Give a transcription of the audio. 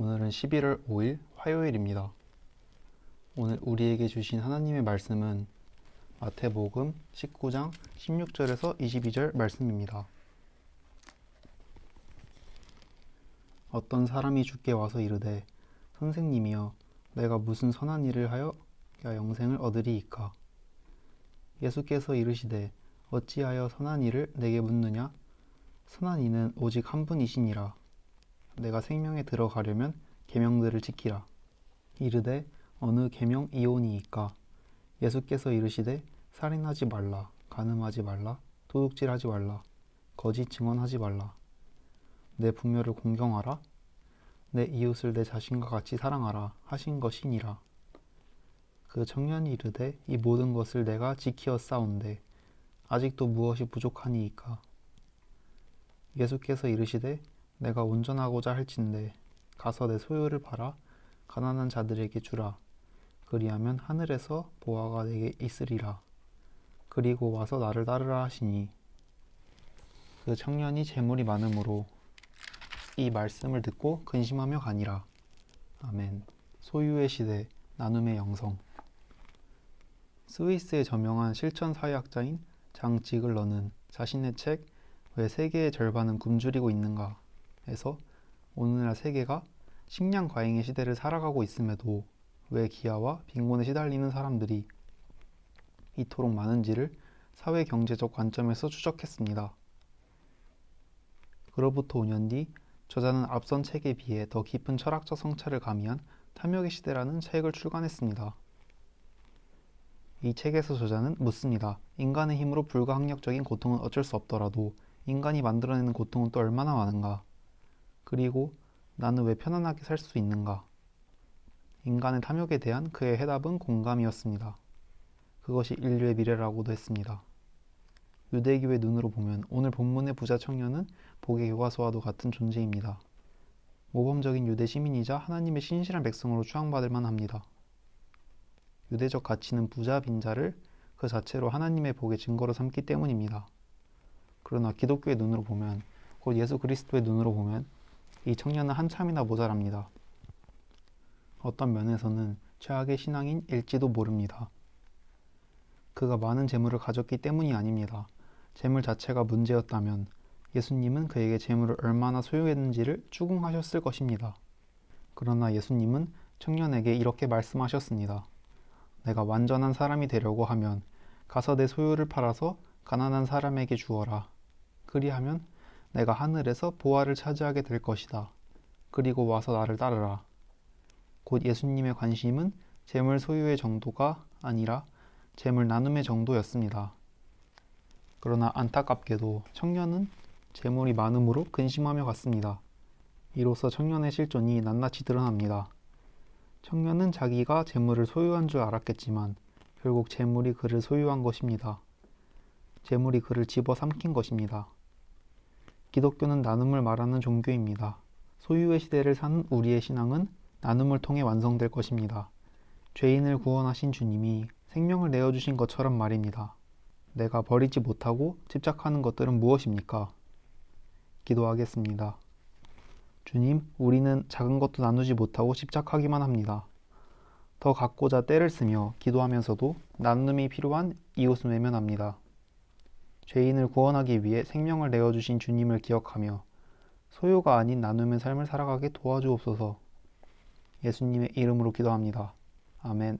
오늘은 11월 5일 화요일입니다. 오늘 우리에게 주신 하나님의 말씀은 마태복음 19장 16절에서 22절 말씀입니다. 어떤 사람이 주께 와서 이르되 선생님이여 내가 무슨 선한 일을 하여 야 영생을 얻으리이까 예수께서 이르시되 어찌하여 선한 일을 내게 묻느냐 선한 이는 오직 한 분이시니라 내가 생명에 들어가려면 계명들을 지키라. 이르되 어느 계명 이온이이까? 예수께서 이르시되 살인하지 말라, 간음하지 말라, 도둑질하지 말라, 거짓 증언하지 말라. 내 부모를 공경하라. 내 이웃을 내 자신과 같이 사랑하라 하신 것이니라. 그 청년이 이르되 이 모든 것을 내가 지키어 싸운데 아직도 무엇이 부족하니이까? 예수께서 이르시되 내가 온전하고자 할진대 가서 내 소유를 팔아 가난한 자들에게 주라. 그리하면 하늘에서 보화가 내게 있으리라. 그리고 와서 나를 따르라 하시니 그 청년이 재물이 많으므로 이 말씀을 듣고 근심하며 가니라. 아멘. 소유의 시대 나눔의 영성 스위스의 저명한 실천 사회학자인 장 지글러는 자신의 책 왜 세계의 절반은 굶주리고 있는가 에서 오늘날 세계가 식량 과잉의 시대를 살아가고 있음에도 왜 기아와 빈곤에 시달리는 사람들이 이토록 많은지를 사회 경제적 관점에서 추적했습니다. 그로부터 5년 뒤 저자는 앞선 책에 비해 더 깊은 철학적 성찰을 가미한 탐욕의 시대라는 책을 출간했습니다. 이 책에서 저자는 묻습니다. 인간의 힘으로 불가항력적인 고통은 어쩔 수 없더라도 인간이 만들어내는 고통은 또 얼마나 많은가? 그리고 나는 왜 편안하게 살 수 있는가? 인간의 탐욕에 대한 그의 해답은 공감이었습니다. 그것이 인류의 미래라고도 했습니다. 유대교의 눈으로 보면 오늘 본문의 부자 청년은 복의 교과서와도 같은 존재입니다. 모범적인 유대 시민이자 하나님의 신실한 백성으로 추앙받을 만합니다. 유대적 가치는 부자 빈자를 그 자체로 하나님의 복의 증거로 삼기 때문입니다. 그러나 기독교의 눈으로 보면 곧 예수 그리스도의 눈으로 보면 이 청년은 한참이나 모자랍니다. 어떤 면에서는 최악의 신앙인 일지도 모릅니다. 그가 많은 재물을 가졌기 때문이 아닙니다. 재물 자체가 문제였다면 예수님은 그에게 재물을 얼마나 소유했는지를 추궁하셨을 것입니다. 그러나 예수님은 청년에게 이렇게 말씀하셨습니다. 내가 완전한 사람이 되려고 하면 가서 내 소유를 팔아서 가난한 사람에게 주어라. 그리하면 내가 하늘에서 보화를 차지하게 될 것이다. 그리고 와서 나를 따르라. 곧 예수님의 관심은 재물 소유의 정도가 아니라 재물 나눔의 정도였습니다. 그러나 안타깝게도 청년은 재물이 많음으로 근심하며 갔습니다. 이로써 청년의 실존이 낱낱이 드러납니다. 청년은 자기가 재물을 소유한 줄 알았겠지만 결국 재물이 그를 소유한 것입니다. 재물이 그를 집어삼킨 것입니다. 기독교는 나눔을 말하는 종교입니다. 소유의 시대를 사는 우리의 신앙은 나눔을 통해 완성될 것입니다. 죄인을 구원하신 주님이 생명을 내어주신 것처럼 말입니다. 내가 버리지 못하고 집착하는 것들은 무엇입니까? 기도하겠습니다. 주님, 우리는 작은 것도 나누지 못하고 집착하기만 합니다. 더 갖고자 때를 쓰며 기도하면서도 나눔이 필요한 이웃을 외면합니다. 죄인을 구원하기 위해 생명을 내어주신 주님을 기억하며 소유가 아닌 나누는 삶을 살아가게 도와주옵소서 예수님의 이름으로 기도합니다. 아멘.